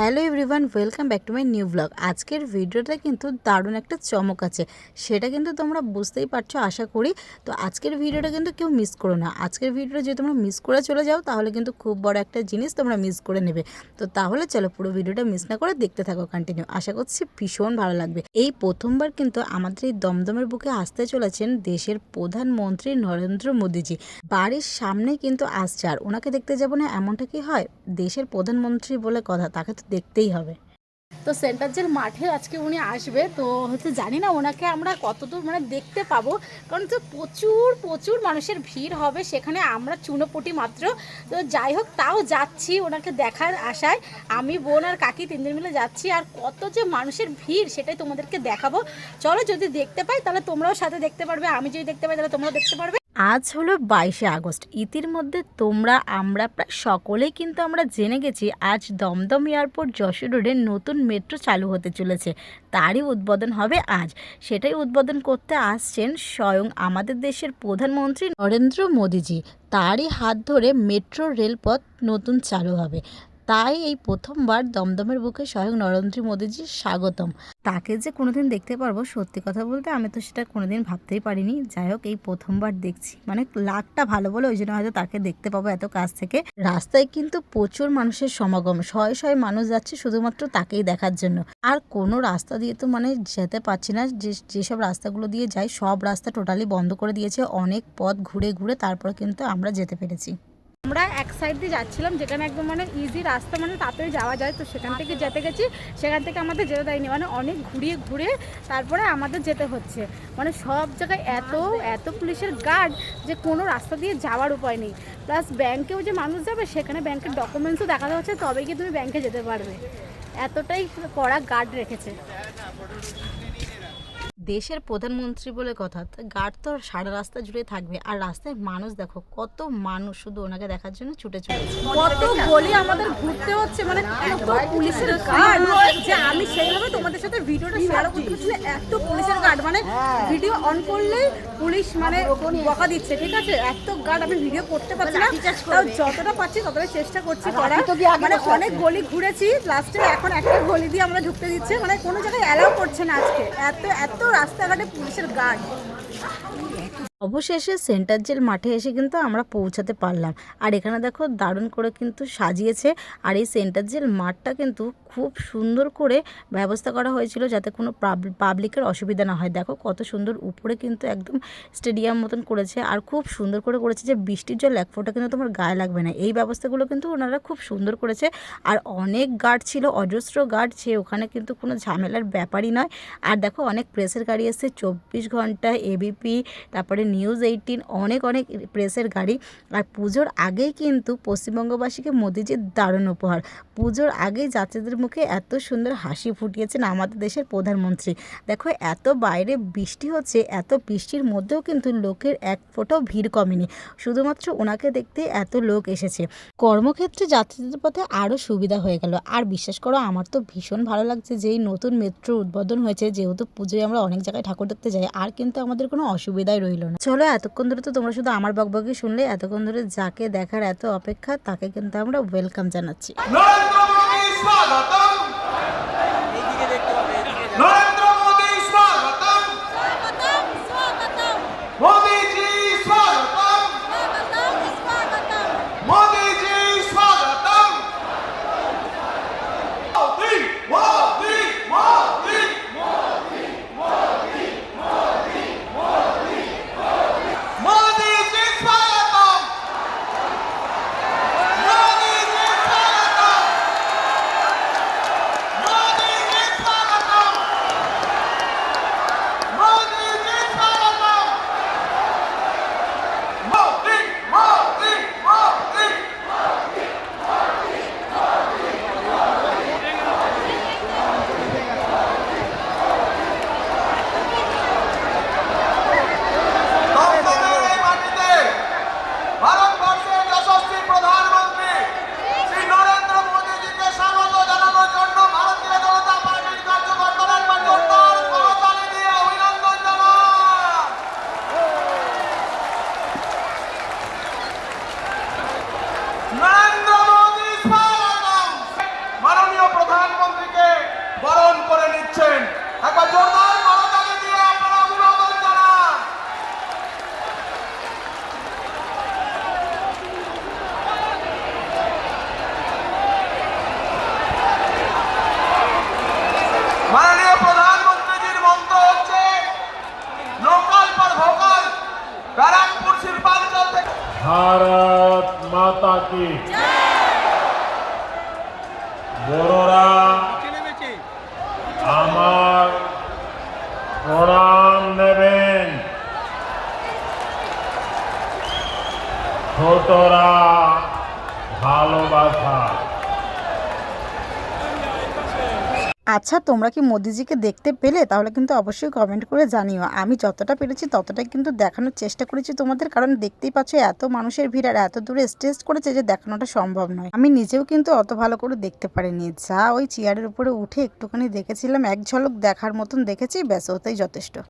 Hello everyone, welcome back to my new blog. আজকের ভিডিওটা কিন্তু দারুণ একটা চমক আছে, সেটা কিন্তু তোমরা বুঝতেই পারছ, আশা করি। তো আজকের ভিডিওটা কিন্তু কেউ মিস করো না। আজকের ভিডিওটা যদি তোমরা মিস করে চলে যাও, তাহলে কিন্তু খুব বড় একটা জিনিস তোমরা মিস করে নেবে। তো তাহলে চলো পুরো ভিডিওটা মিস না করে দেখতে থাকো কন্টিনিউ আশা করছি ভীষণ ভালো লাগবে। এই প্রথমবার কিন্তু আমাদের এই দমদমের বুকে আসতে চলেছেন দেশের প্রধানমন্ত্রী নরেন্দ্র মোদীজি। বাড়ির সামনে কিন্তু আসছে, আর ওনাকে দেখতে যাব না এমনটা কি হয়? দেশের প্রধানমন্ত্রী বলে কথা, তাকে তো দেখতেই হবে। তো সেন্টার জেল মাঠে আজকে উনি আসবে, তো হচ্ছে জানি না ওনাকে আমরা কতদূর মানে দেখতে পাবো, কারণ তো প্রচুর প্রচুর মানুষের ভিড় হবে সেখানে আমরা চুনোপুটি মাত্র। তো যাই হোক, তাও যাচ্ছি ওনাকে দেখার আশায়। আমি, বোন আর কাকি তিনজন মিলে যাচ্ছি, আর কত যে মানুষের ভিড় সেটাই তোমাদেরকে দেখাবো। চলো যদি দেখতে পাই, তাহলে তোমরাও সাথে দেখতে পারবে, আমি যদি দেখতে পাই, তাহলে তোমরাও দেখতে পারবে। আজ হলো বাইশে আগস্ট। ইতির মধ্যে তোমরা, আমরা প্রায় সকলেই কিন্তু আমরা জেনে গেছি, আজ দমদম এয়ারপোর্ট যশোর রোডে নতুন মেট্রো চালু হতে চলেছে। তারই উদ্বোধন হবে আজ। সেটাই উদ্বোধন করতে আসছেন স্বয়ং আমাদের দেশের প্রধানমন্ত্রী নরেন্দ্র মোদীজি। তারই হাত ধরে মেট্রো রেলপথ নতুন চালু হবে। তাই এই প্রথমবার দমদমের বুকে স্বয়ং নরেন্দ্র মোদীজির স্বাগতম। তাকে যে কোনোদিন দেখতে পারব সত্যি কথা বলতে আমি তো সেটা কোনোদিন ভাবতেই পারিনি। যাই হোক, এই প্রথমবার দেখছি। মানে লাকটা ভালো বলে ওই জন্য হয়তো তাকে দেখতে পাবো এত কাছ থেকে। রাস্তায় কিন্তু প্রচুর মানুষের সমাগম। শয়ে শয়ে মানুষ যাচ্ছে শুধুমাত্র তাকেই দেখার জন্য। আর কোনো রাস্তা দিয়ে তো মানে যেতে পারছি না। যে, যেসব রাস্তাগুলো দিয়ে যাই, সব রাস্তা টোটালি বন্ধ করে দিয়েছে। অনেক পথ ঘুরে ঘুরে তারপর কিন্তু আমরা যেতে পেরেছি। আমরা এক সাইড দিয়ে যাচ্ছিলাম যেখানে একদম মানে ইজি রাস্তা মানে তাড়াতাড়ি যাওয়া যায়। তো সেখান থেকে যেতে গেছি সেখান থেকে আমাদের যেতে দেয়নি। মানে অনেক ঘুরিয়ে ঘুরে তারপরে আমাদের যেতে হচ্ছে। মানে সব জায়গায় এত এত পুলিশের গার্ড যে কোনো রাস্তা দিয়ে যাওয়ার উপায় নেই। প্লাস ব্যাংকেও যে মানুষ যাবে সেখানে ব্যাংকের ডকুমেন্টসও দেখাতে হচ্ছে তবেই কি তুমি ব্যাংকে যেতে পারবে। এতটাই কড়া গার্ড রেখেছে। দেশের প্রধানমন্ত্রী বলে কথা গার্ড তো সারা রাস্তা জুড়ে থাকবে। আর রাস্তায় মানুষ দেখো কত মানুষ শুধু ওনাকে দেখার জন্য ছুটে চলেছে কত গলি আমাদের ঘুরতে হচ্ছে মানে এত পুলিশের গার্ড যে আমি সেইভাবে তোমাদের সাথে ভিডিওটা শেয়ার করতে পারছি এত পুলিশের গার্ড মানে ভিডিও অন করলেই পুলিশ মানে বকা দিচ্ছে ঠিক আছে? এত গার্ড আমি ভিডিও করতে পারছি না তাও যতটা পাচ্ছি ততটা চেষ্টা করছি করার। মানে অনেক গলি ঘুরেছি লাস্টে এখন একটা গলি দিয়ে আমরা ঢুকতে দিচ্ছে মানে কোনো জায়গায় অ্যালাউ করছে না আজকে। এত এত রাস্তাঘাটে পুলিশের গার্ড। অবশেষে সেন্টার জেল মাঠে এসে কিন্তু আমরা পৌঁছাতে পারলাম। আর এখানে দেখো দারুণ করে কিন্তু সাজিয়েছে। আর এই সেন্টার জেল মাঠটা কিন্তু খুব সুন্দর করে ব্যবস্থা করা হয়েছিল যাতে কোনো পাবলিকের অসুবিধা না হয়। দেখো কত সুন্দর উপরে কিন্তু একদম স্টেডিয়াম মতন করেছে। আর খুব সুন্দর করে করেছে যে বৃষ্টির জল এক ফোঁটা কিন্তু তোমার গায়ে লাগবে না। এই ব্যবস্থাগুলো কিন্তু ওনারা খুব সুন্দর করেছে। আর অনেক গার্ড ছিল, অজস্র গার্ড, সে ওখানে কিন্তু কোনো ঝামেলার ব্যাপারই নয়। আর দেখো অনেক প্রেসের গাড়ি এসছে, চব্বিশ ঘণ্টা এবিপি তারপরে নিউজ এইটিন, অনেক অনেক প্রেসের গাড়ি। আর পুজোর আগেই কিন্তু পশ্চিমবঙ্গবাসীকে মোদিজির দারুণ উপহার। পুজোর আগেই যাত্রীদের মুখে এত সুন্দর হাসি ফুটিয়েছেন আমাদের দেশের প্রধানমন্ত্রী। দেখো, এত বাইরে বৃষ্টি হচ্ছে, এত বৃষ্টির মধ্যেও কিন্তু লোকের এক ফোঁটাও ভিড় কমেনি। শুধুমাত্র ওনাকে দেখতে এত লোক এসেছে। কর্মক্ষেত্রে যাত্রীদের পথে আরও সুবিধা হয়ে গেল। আর বিশ্বাস করো, আমার তো ভীষণ ভালো লাগছে যে এই নতুন মেট্রো উদ্বোধন হয়েছে। যেহেতু পুজোয় আমরা অনেক জায়গায় ঠাকুর দেখতে যাই, আর কিন্তু আমাদের কোনো অসুবিধাই রইল না। চলো, এতক্ষণ ধরে তো তোমরা শুধু আমার বকবকি শুনলে, এতক্ষণ ধরে যাকে দেখার এত অপেক্ষা, তাকে কিন্তু আমরা ওয়েলকাম জানাচ্ছি। মাননীয় প্রধানমন্ত্রীকে বরণ করে নিচ্ছেন। একবার জোরদার মমতাকে দিয়ে আপনারা অভিনন্দন জানান। মাননীয় প্রধানমন্ত্রীজির মন্ত্র হচ্ছে, লোকাল পর ভোকাল, ব্যারাকপুর শিল্পাঞ্চল থেকে কি বড়রা আমার প্রণাম নেবেন। ছোটরা ভালোবাসা। আচ্ছা তোমরা কি মোদিজিকে দেখতে পেলে? তাহলে কিন্তু অবশ্যই কমেন্ট করে জানিও। আমি যতটা পেরেছি ততটাই কিন্তু দেখানোর চেষ্টা করেছি তোমাদের, কারণ দেখতেই পাচ্ছ এত মানুষের ভিড় আর এত দূরে স্টেজ করেছে যে দেখানোটা সম্ভব নয়। আমি নিজেও কিন্তু অত ভালো করে দেখতে পারিনি। যা ওই চেয়ারের উপরে উঠে একটুখানি দেখেছিলাম, এক ঝলক দেখার মতন দেখেছি, ব্যাস ওতেই যথেষ্ট।